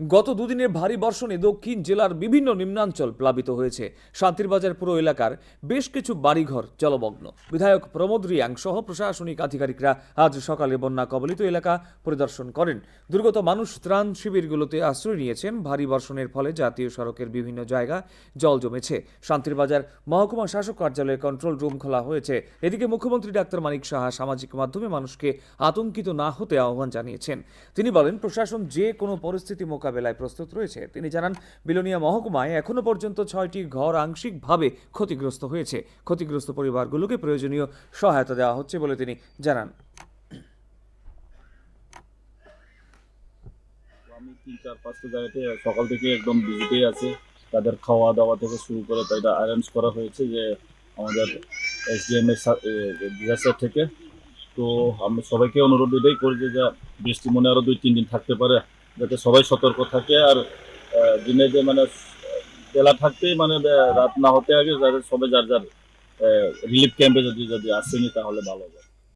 গত দুদিনের ভারী বর্ষণে দক্ষিণ জেলার বিভিন্ন নিম্নাঞ্চল প্লাবিত হয়েছে। শান্তিরবাজার পুরো এলাকার বেশ কিছু বাড়িঘর জলমগ্ন। বিধায়ক প্রমোদ রিয়াং সহ প্রশাসনিক আধিকারিকরা আজ সকালে বন্যা কবলিত এলাকা পরিদর্শন করেন। দুর্গত মানুষ ত্রাণ শিবিরগুলোতে আশ্রয় নিয়েছেন। ভারী বর্ষণের ফলে জাতীয় সড়কের বিভিন্ন জায়গা জল জমেছে। শান্তিরবাজার মহকুমা শাসক কার্যালয়ে কন্ট্রোল রুম খোলা হয়েছে। এদিকে মুখ্যমন্ত্রী ডাক্তার মানিক সাহা সামাজিক মাধ্যমে মানুষকে আতঙ্কিত না হতে আহ্বান জানিয়েছেন। তিনি বলেন, প্রশাসন যে কোনো পরিস্থিতি মোকাবেলায় প্রস্তুত রয়েছে। তিনি জানান, বিলোনিয়া মহকুমায় এখনও পর্যন্ত ছয়টি ঘর আংশিকভাবে ক্ষতিগ্রস্ত হয়েছে। ক্ষতিগ্রস্ত পরিবারগুলোকে প্রয়োজনীয় সহায়তা দেওয়া হচ্ছে বলে তিনি জানান। আমি তিন, চার, পাঁচটা জায়গাতে সকাল থেকে একদম বিজিতেই আছে। তাদের খাওয়া দাওয়া থেকে শুরু করে অ্যারেঞ্জ করা হয়েছে যে আমাদের এসডিএম এর ডিজাস্টার থেকে। তো আমি সবাইকে অনুরোধ এটাই করি যে বৃষ্টি মনে আরও দুই, তিন দিন থাকতে পারে। যাতে সবাই সতর্ক থাকে আর দিনে যে মানে বেলা থাকতেই মানে রাত না হতে আগে যাদের সবাই যার যার রিলিফ ক্যাম্পে যদি যদি আসেনি তাহলে ভালো হবে।